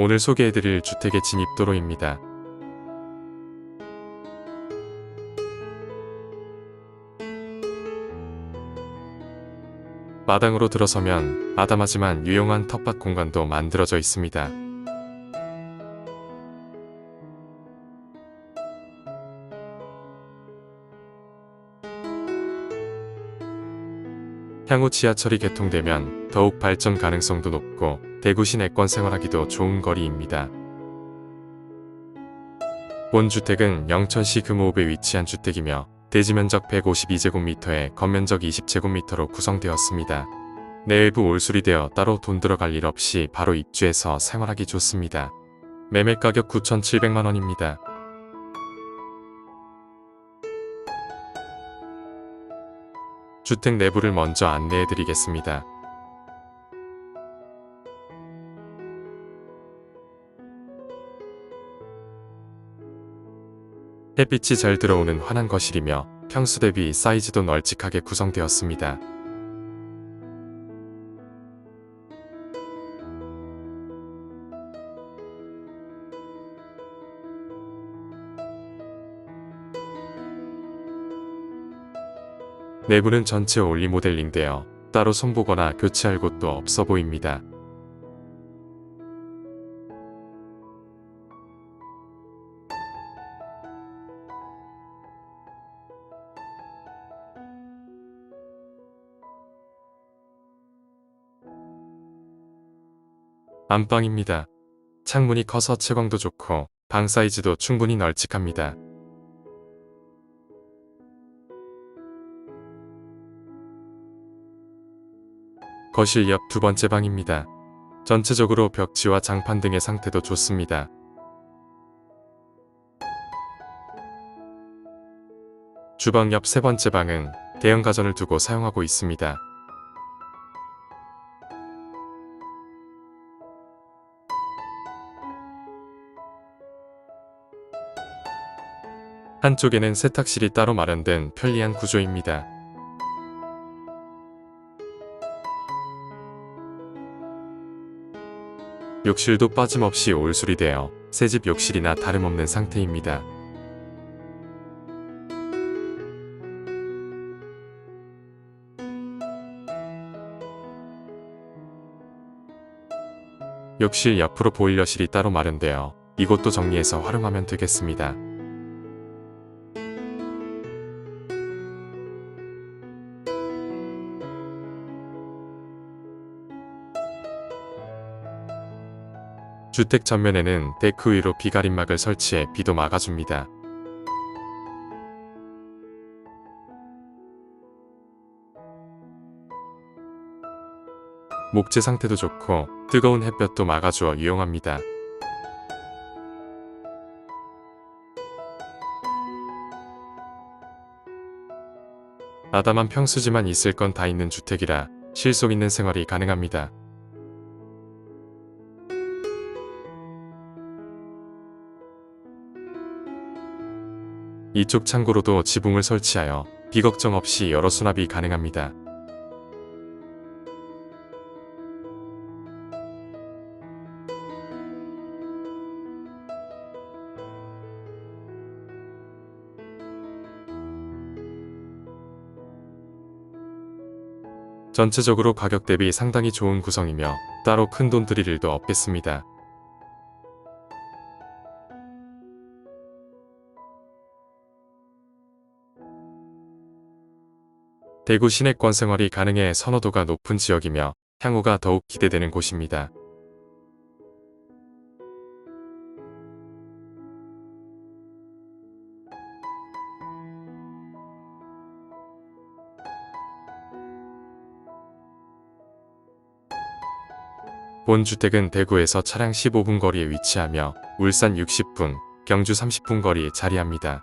오늘 소개해드릴 주택의 진입도로입니다. 마당으로 들어서면 아담하지만 유용한 텃밭 공간도 만들어져 있습니다. 향후 지하철이 개통되면 더욱 발전 가능성도 높고 대구 시내권 생활하기도 좋은 거리입니다. 본 주택은 영천시 금호읍에 위치한 주택이며 대지 면적 152제곱미터에 겉면적 20제곱미터로 구성되었습니다. 내외부 올수리 되어 따로 돈 들어갈 일 없이 바로 입주해서 생활하기 좋습니다. 매매 가격 9,700만원입니다. 주택 내부를 먼저 안내해 드리겠습니다. 햇빛이 잘 들어오는 환한 거실이며 평수 대비 사이즈도 널찍하게 구성되었습니다. 내부는 전체 올리 모델링되어 따로 손보거나 교체할 곳도 없어 보입니다. 안방입니다. 창문이 커서 채광도 좋고 방 사이즈도 충분히 널찍합니다. 거실 옆 두 번째 방입니다. 전체적으로 벽지와 장판 등의 상태도 좋습니다. 주방 옆 세 번째 방은 대형 가전을 두고 사용하고 있습니다. 한쪽에는 세탁실이 따로 마련된 편리한 구조입니다. 욕실도 빠짐없이 올수리되어 새집 욕실이나 다름없는 상태입니다. 욕실 옆으로 보일러실이 따로 마련되어 이곳도 정리해서 활용하면 되겠습니다. 주택 전면에는 데크 위로 비가림막을 설치해 비도 막아줍니다. 목재 상태도 좋고 뜨거운 햇볕도 막아주어 유용합니다. 아담한 평수지만 있을 건 다 있는 주택이라 실속 있는 생활이 가능합니다. 이쪽 창고로도 지붕을 설치하여 비 걱정 없이 여러 수납이 가능합니다. 전체적으로 가격 대비 상당히 좋은 구성이며 따로 큰 돈 들일 일도 없겠습니다. 대구 시내권 생활이 가능해 선호도가 높은 지역이며 향후가 더욱 기대되는 곳입니다. 본 주택은 대구에서 차량 15분 거리에 위치하며 울산 60분, 경주 30분 거리에 자리합니다.